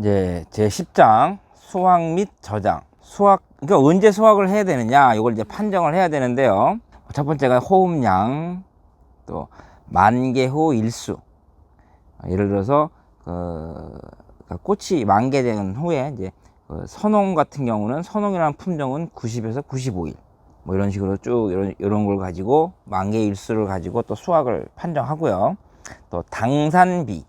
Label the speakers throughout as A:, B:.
A: 이제 제 10장 수확 및 저장. 수확 그러니까 언제 수확을 해야 되느냐 이걸 이제 판정을 해야 되는데요. 첫 번째가 호흡량, 또 만개 후 일수. 예를 들어서 그 그러니까 꽃이 만개된 후에 이제 그 선홍 같은 경우는 선홍이라는 품종은 90에서 95일 뭐 이런 식으로 쭉 이런 이런 걸 가지고 만개 일수를 가지고 또 수확을 판정하고요. 또 당산비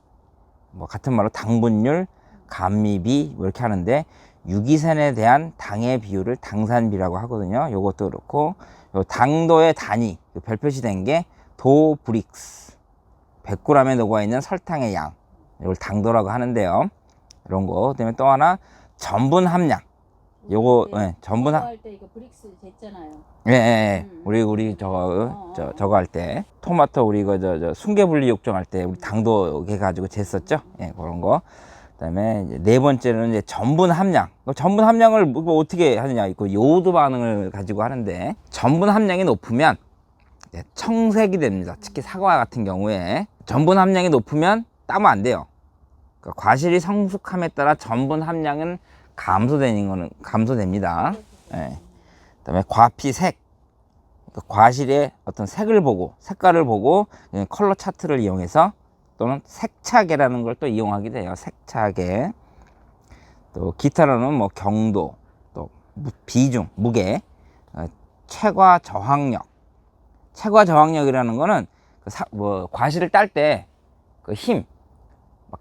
A: 뭐 같은 말로 당분율, 감미비 뭐 이렇게 하는데 유기산에 대한 당의 비율을 당산비라고 하거든요. 요것도 그렇고 요 당도의 단위 그 별표시 된 게 도브릭스 100g에 녹아 있는 설탕의 양 이걸 당도라고 하는데요. 이런 거 그다음에 또 하나 전분 함량 요거 예, 전분 함
B: 할때 이거 브릭스 됐잖아요.
A: 예, 예, 예.
B: 음.
A: 우리 우리 저거
B: 어,
A: 저
B: 어.
A: 저거 할 때 토마토 우리 이거 저, 저 순개분리 욕정 할때 우리 당도 해 가지고 쟀었죠. 예, 그런 거. 그다음에 네 번째는 이제 전분 함량. 그 전분 함량을 뭐, 뭐 어떻게 하느냐? 그 요오드 반응을 가지고 하는데 전분 함량이 높으면 청색이 됩니다. 특히 사과 같은 경우에 전분 함량이 높으면 따면 안 돼요. 그러니까 과실이 성숙함에 따라 전분 함량은 감소되는 거는 감소됩니다. 예. 그다음에 과피 색. 그러니까 과실의 어떤 색을 보고 색깔을 보고 예, 컬러 차트를 이용해서 또는 색차계라는 걸 또 이용하게 돼요. 색차계. 또 기타로는 뭐 경도, 또 무- 비중, 무게, 어, 체과 저항력. 체과 저항력이라는 거는 그 사- 뭐 과실을 딸 때 그 힘,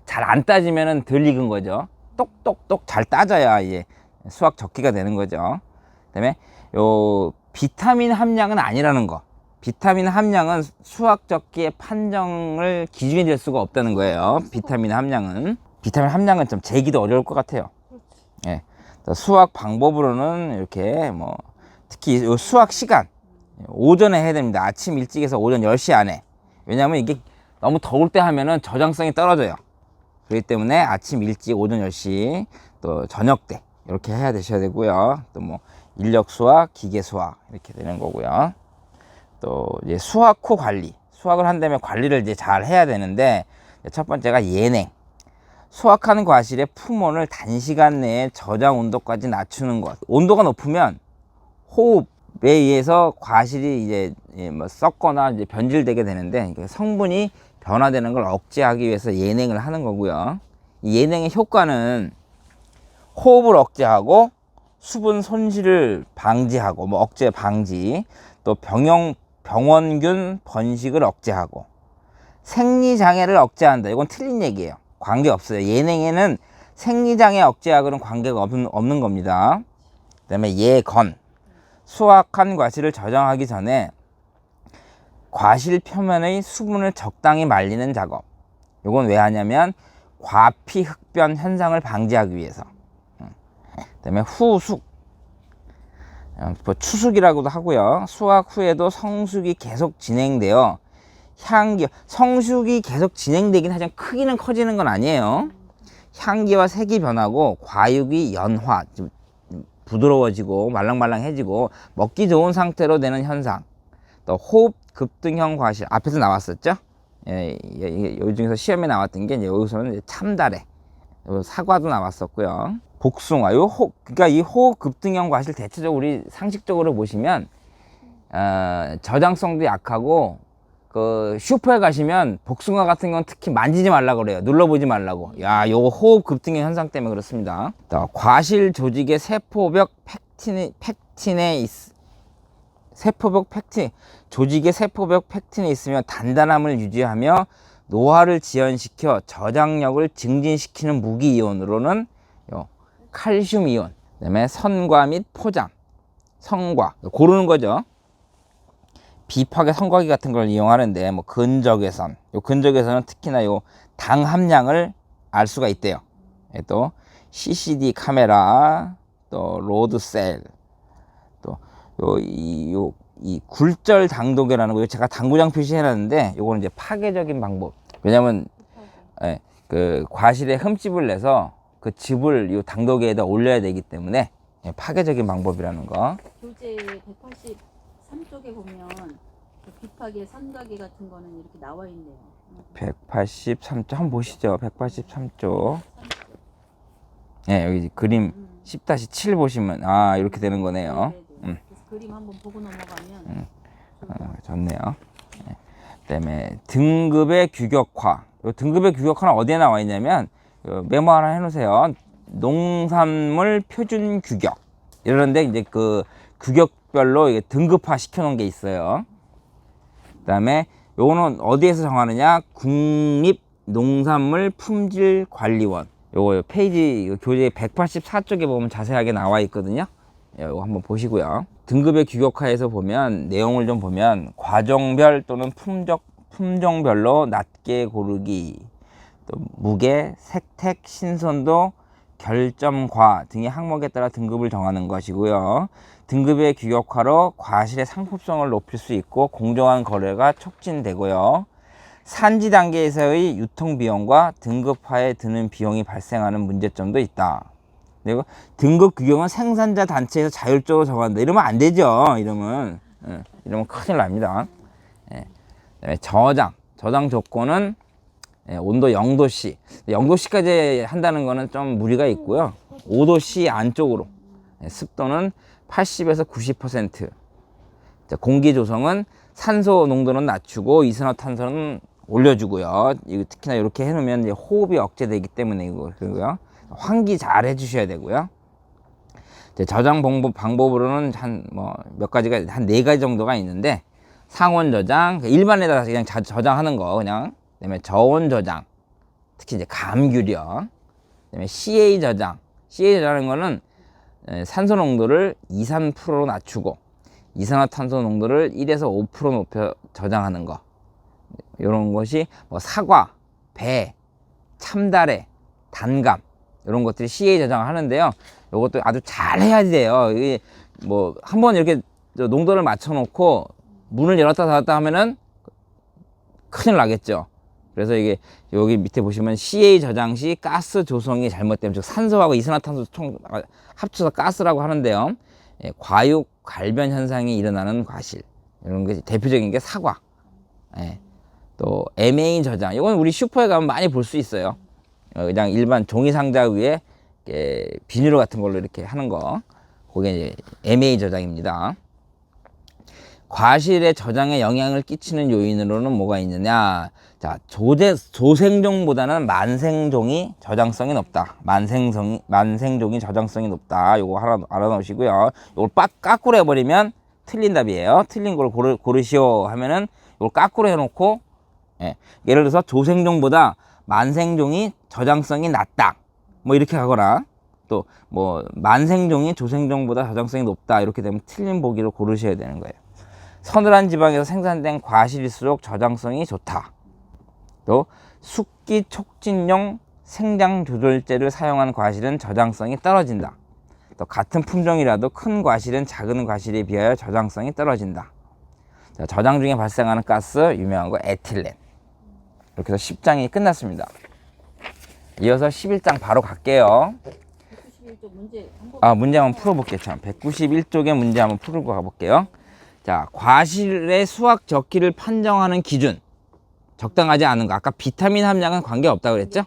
A: 잘안 따지면은 덜 익은 거죠. 똑똑똑 잘 따져야 이제 수확 적기가 되는 거죠. 그다음에 요 비타민 함량은 아니라는 거. 비타민 함량은 수학 적기의 판정을 기준이 될 수가 없다는 거예요. 비타민 함량은 비타민 함량은 좀 재기도 어려울 것 같아요. 예. 자, 수학 방법으로는 이렇게 뭐 특히 요 수학 시간 오전에 해야 됩니다. 아침 일찍에서 오전 10시 안에. 왜냐하면 이게 너무 더울 때 하면은 저장성이 떨어져요. 그렇기 때문에 아침 일찍 오전 10시 또 저녁 때 이렇게 해야 되셔야 되고요. 또 뭐 인력 수학, 기계 수학 이렇게 되는 거고요. 또 이제 수학 후 관리. 수학을 한다면 관리를 이제 잘 해야 되는데 첫 번째가 예냉. 수확하는 과실의 품온을 단시간 내에 저장 온도까지 낮추는 것. 온도가 높으면 호흡에 의해서 과실이 이제 예, 뭐 썩거나 이제 변질되게 되는데 이게 성분이 변화되는 걸 억제하기 위해서 예냉을 하는 거고요. 이 예냉의 효과는 호흡을 억제하고 수분 손실을 방지하고 뭐 억제 방지 또 병용 병원균 번식을 억제하고 생리 장애를 억제한다. 이건 틀린 얘기예요. 관계 없어요. 예냉에는 생리 장애 억제하고는 관계가 없는, 없는 겁니다. 그 다음에 예건 수확한 과실을 저장하기 전에 과실 표면의 수분을 적당히 말리는 작업. 이건 왜 하냐면 과피 흡변 현상을 방지하기 위해서. 음. 그다음에 후숙. 어, 뭐 추숙이라고도 하고요. 수확 후에도 성숙이 계속 진행되어 향기 성숙이 계속 진행되긴 하지만 크기는 커지는 건 아니에요. 향기와 색이 변하고 과육이 연화, 좀 부드러워지고 말랑말랑해지고 먹기 좋은 상태로 되는 현상. 또 호흡 급등형 과실 앞에서 나왔었죠. 예, 예, 예, 요 중에서 시험에 나왔던 게 이제 여기서는 이제 참다래, 요 사과도 나왔었고요. 복숭아, 요 호, 그러니까 이 호흡 급등형 과실 대체적으로 우리 상식적으로 보시면 어, 저장성도 약하고 그 슈퍼에 가시면 복숭아 같은 건 특히 만지지 말라 그래요. 눌러보지 말라고. 야, 요거 호흡 급등의 현상 때문에 그렇습니다. 또 과실 조직의 세포벽 팩틴이 팩틴에 있, 세포벽 팩틴 조직의 세포벽 팩틴에 있으면 단단함을 유지하며 노화를 지연시켜 저장력을 증진시키는 무기 이온으로는 요 칼슘 이온, 그다음에 선과 및 포장, 성과 고르는 거죠. 비파괴 선과기 같은 걸 이용하는데 뭐 근적외선, 요 근적외선은 특히나 요 당 함량을 알 수가 있대요. 예, 또 CCD 카메라, 또 로드 셀, 또요이 요 이 굴절 당도계라는 거 제가 당구장 표시해놨는데 요거는 이제 파괴적인 방법. 왜냐면 예, 그 과실에 흠집을 내서 그 즙을 이 당도계에다 올려야 되기 때문에 예, 파괴적인 방법이라는 거.
B: 교재 183쪽에 보면 그 비파계 삼각이 같은 거는 이렇게 나와 있네요.
A: 183조 한번 보시죠. 183조. 예, 여기 그림
B: 음.
A: 10-7 보시면 아 이렇게 되는 거네요.
B: 네네.
A: 음.
B: 그래서 그림 한번 보고 넘어가면 것
A: 어. 좋네요. 예. 그다음에 등급의 규격화. 요 등급의 규격화는 어디에 나와 있냐면 요 메모 하나 해놓으세요. 농산물 표준 규격 이러는데 이제 그 규격별로 등급화 시켜놓은 게 있어요. 그다음에 요거는 어디에서 정하느냐? 국립 농산물 품질 관리원. 요거 페이지 교재 184쪽에 보면 자세하게 나와 있거든요. 예, 요거 한번 보시고요. 등급의 규격화에서 보면 내용을 좀 보면 과정별 또는 품적 품종별로 낮게 고르기, 또 무게, 색택, 신선도, 결점과 등의 항목에 따라 등급을 정하는 것이고요. 등급의 규격화로 과실의 상품성을 높일 수 있고 공정한 거래가 촉진되고요. 산지 단계에서의 유통 비용과 등급화에 드는 비용이 발생하는 문제점도 있다. 그리고 등급 규격은 생산자 단체에서 자율적으로 정한다. 이러면 안 되죠. 이러면 예, 이러면 큰일 납니다. 예. 저장 저장 조건은 예, 온도 0도씨 0도씨까지 한다는 거는 좀 무리가 있고요. 5도씨 안쪽으로 예, 습도는 80에서 90%. 자, 공기 조성은 산소 농도는 낮추고 이산화탄소는 올려주고요. 특히나 이렇게 해놓으면 호흡이 억제되기 때문에 이거 그리고요. 환기 잘 해주셔야 되고요. 저장 방법 방법으로는 한 뭐 몇 가지가 한 네 가지 정도가 있는데 상온 저장 그 일반에다 그냥 자, 저장하는 거 그냥 그다음에 저온 저장 특히 이제 감귤이요. 그다음에 CA 저장 CA 저장하는 거는 에, 산소 농도를 2, 3%로 낮추고 이산화탄소 농도를 1에서 5% 높여 저장하는 거. 이런 것이 뭐 사과, 배, 참다래, 단감 이런 것들이 CA 저장을 하는데요. 이것도 아주 잘 해야 돼요. 이게 뭐 한 번 이렇게 저 농도를 맞춰 놓고 문을 열었다 닫았다 하면은 큰일 나겠죠. 그래서 이게 여기 밑에 보시면 CA 저장 시 가스 조성이 잘못되면 즉 산소하고 이산화탄소 총 아, 합쳐서 가스라고 하는데요. 예, 과육 갈변 현상이 일어나는 과실 이런 게 대표적인 게 사과. 예. 또 MA 저장 이건 우리 슈퍼에 가면 많이 볼 수 있어요. 어, 그냥 일반 종이 상자 위에 비닐로 같은 걸로 이렇게 하는 거. 그게 이제 MA 저장입니다. 과실의 저장에 영향을 끼치는 요인으로는 뭐가 있느냐? 자, 조대, 조생종보다는 만생종이 저장성이 높다. 만생성, 만생종이 저장성이 높다. 요거 하나 알아놓으시고요. 요걸 빡, 까꾸로 해버리면 틀린 답이에요. 틀린 걸 고르, 고르시오 하면은 요걸 까꾸로 해놓고, 예. 예를 들어서 조생종보다 만생종이 저장성이 낮다. 뭐 이렇게 하거나, 또 뭐 만생종이 조생종보다 저장성이 높다. 이렇게 되면 틀린 보기를 고르셔야 되는 거예요. 서늘한 지방에서 생산된 과실일수록 저장성이 좋다. 또 숙기 촉진용 생장 조절제를 사용한 과실은 저장성이 떨어진다. 또 같은 품종이라도 큰 과실은 작은 과실에 비하여 저장성이 떨어진다. 자, 저장 중에 발생하는 가스 유명한 거 에틸렌. 이렇게 해서 10장이 끝났습니다. 이어서 11장 바로 갈게요.
B: 191쪽 문제
A: 아, 문제 한번 풀어볼게요. 참, 191쪽의 문제 한번 풀고 가볼게요. 자, 과실의 수학 적기를 판정하는 기준. 적당하지 않은 거. 아까 비타민 함량은 관계없다고 그랬죠?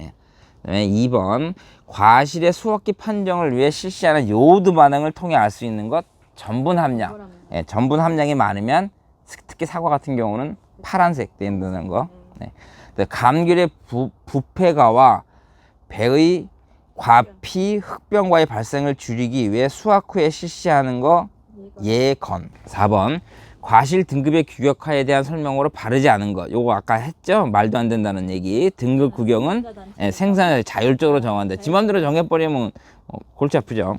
A: 예. 그다음에 2번. 과실의 수학기 판정을 위해 실시하는 요오드 반응을 통해 알 수 있는 것. 전분 함량. 예, 전분 함량이 많으면 특히 사과 같은 경우는 파란색 된다는 거. 네. 또 감귤의 부, 부패가와 배의 과피 흑병과의 발생을 줄이기 위해 수확 후에 실시하는 거 예건. 4번. 과실 등급의 규격화에 대한 설명으로 바르지 않은 것. 요거 아까 했죠? 말도 안 된다는 얘기. 등급 규격은 예, 생산을 자율적으로 정한다. 지 맘대로 정해버리면 어, 골치 아프죠?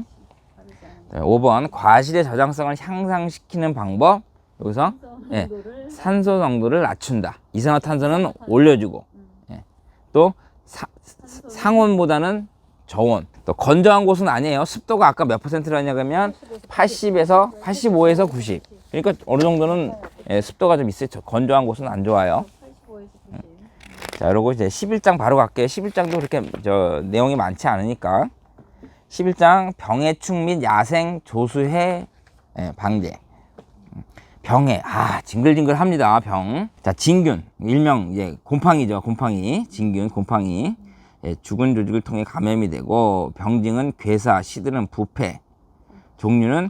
B: 다르지 않은
A: 네, 5번. 과실의 저장성을 향상시키는 방법. 여기서 예,
B: 정도를
A: 산소 농도를 낮춘다. 이산화탄소는 올려주고. 예. 또 사- 상온보다는 저온 또 건조한 곳은 아니에요. 습도가 아까 몇 퍼센트라냐면 80에서 85에서 90 그러니까 어느 정도는 예, 습도가 좀 있어요 저 건조한 곳은 안 좋아요.
B: 85에서 90.
A: 자 그리고 이제 11장 바로 갈게요 11장도 그렇게 저 내용이 많지 않으니까. 11장 병해충 및 야생 조수해 예, 방제. 음, 병해. 아 징글징글합니다 병 자 진균. 일명 이제 곰팡이죠 곰팡이. 진균 곰팡이. 예, 죽은 조직을 통해 감염이 되고 병증은 괴사, 시드는 부패, 종류는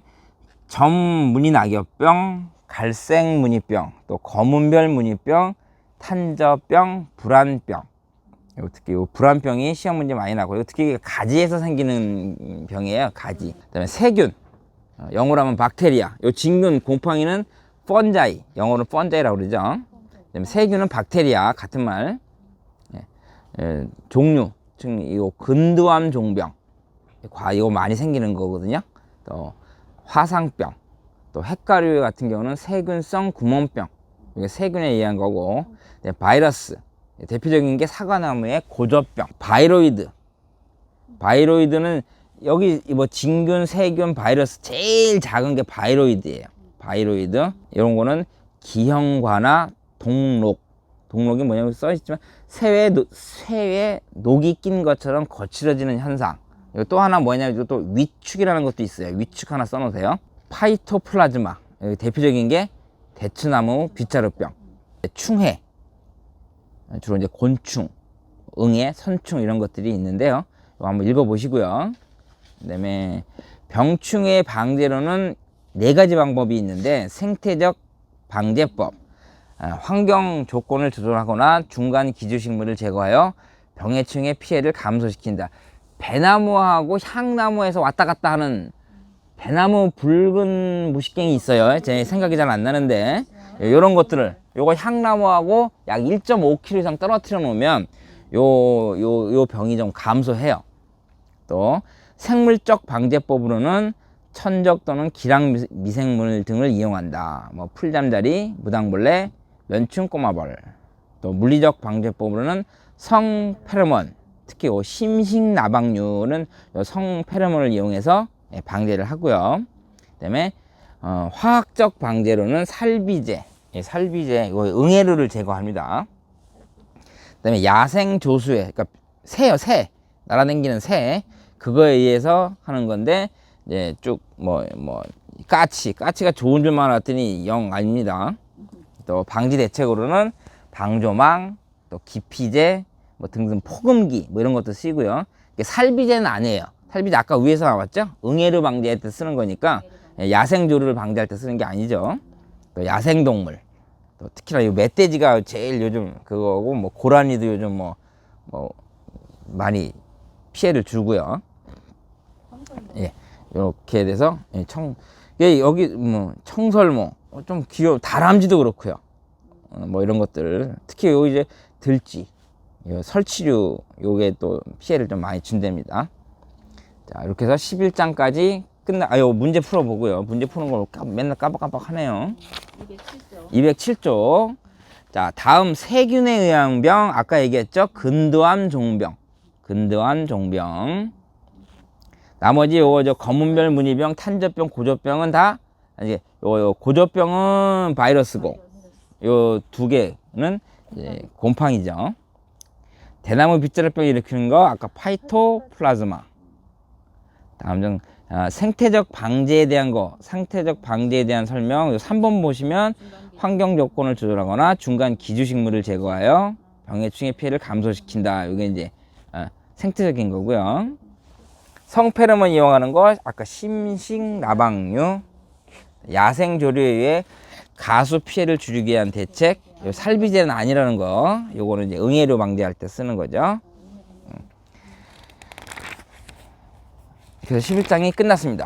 A: 점무늬 낙엽병, 갈색 무늬병, 또 검은별 무늬병, 탄저병, 불안병. 요 특히 요 불안병이 시험 문제 많이 나고 요 특히 가지에서 생기는 병이에요. 가지. 그다음에 세균. 어, 영어로 하면 박테리아. 요 진균 곰팡이는 펀자이. 영어로 펀자이라고 그러죠. 그다음에 세균은 박테리아 같은 말. 예, 예, 종류. 즉 이거 근두암 종병. 과 이거 많이 생기는 거거든요. 또 화상병. 또 핵가류 같은 경우는 세균성 구멍병. 이게 세균에 의한 거고. 네, 바이러스. 대표적인 게 사과나무의 고저병. 바이로이드. 바이로이드는 여기 뭐 진균, 세균, 바이러스 제일 작은 게 바이로이드예요. 바이로이드. 이런 거는 기형과나 동록. 동록이 뭐냐면 써 있지만 새에 노- 새에 녹이 낀 것처럼 거칠어지는 현상. 이거 또 하나 뭐냐면 이거 또 위축이라는 것도 있어요. 위축 하나 써놓으세요. 파이토플라즈마. 여기 대표적인 게 대추나무 빗자루병. 충해. 주로 이제 곤충, 응애, 선충 이런 것들이 있는데요. 이거 한번 읽어보시고요. 그다음에 병충해 방제로는 네 가지 방법이 있는데 생태적 방제법, 아, 환경 조건을 조절하거나 중간 기주식물을 제거하여 병해충의 피해를 감소시킨다. 배나무하고 향나무에서 왔다 갔다 하는 배나무 붉은 무식갱이 있어요. 제 생각이 잘 안 나는데 이런 것들을 요거 향나무하고 약 1.5kg 이상 떨어뜨려 놓으면 요 요 요 병이 좀 감소해요. 또 생물적 방제법으로는 천적 또는 기랑 미- 미생물 등을 이용한다. 뭐 풀잠자리, 무당벌레, 면충 꼬마벌. 또 물리적 방제법으로는 성페로몬, 특히 요 심식나방류는 요 성페로몬을 이용해서 예, 방제를 하고요. 그다음에 어, 화학적 방제로는 살비제, 예, 살비제, 이거 응애류를 제거합니다. 그다음에 야생 조수에, 그러니까 새요, 새, 날아다니는 새, 그거에 의해서 하는 건데 이제 쭉뭐뭐 까치, 까치가 좋은 줄만 알았더니 영 아닙니다. 또 방지 대책으로는 방조망, 또 기피제, 뭐 등등 폭음기 뭐 이런 것도 쓰고요. 살비제는 아니에요. 살비제 아까 위에서 나왔죠? 응애류 방지할 때 쓰는 거니까 예, 야생조류를 방지할 때 쓰는 게 아니죠. 또 야생동물, 또 특히나 이 멧돼지가 제일 요즘 그거고 뭐 고라니도 요즘 뭐 뭐 많이 피해를 주고요. 예, 이렇게 돼서 예, 청 예, 여기 뭐 청설모 어, 좀 귀여워 다람쥐도 그렇고요. 어, 뭐 이런 것들 특히 요 이제 들쥐, 요 설치류 요게 또 피해를 좀 많이 준답니다. 자 이렇게 해서 11장까지 끝나 아요 문제 풀어보고요. 문제 푸는 걸 까- 맨날 깜빡깜빡 하네요.
B: 이게 실죠.
A: 207조. 자, 다음 세균에 의한 병, 아까 얘기했죠? 근도암 종병. 근도암 종병. 나머지 요거 저 검은별 무늬병, 탄저병, 고저병은 다 이제 요, 요 고저병은 바이러스고 요 두 개는 이제 곰팡이죠. 대나무 빗자루병 일으키는 거 아까 파이토플라즈마. 다음 중 아, 생태적 방제에 대한 거, 상태적 방제에 대한 설명. 요 3번 보시면 환경 조건을 조절하거나 중간 기주식물을 제거하여 병해충의 피해를 감소시킨다. 이게 이제 어, 생태적인 거고요. 성페로몬 이용하는 거 아까 심식 나방류, 야생 조류에 의해 가수 피해를 줄이기 위한 대책. 요 살비제는 아니라는 거. 요거는 이제 응애류 방지할 때 쓰는 거죠. 음. 그래서 11장이 끝났습니다.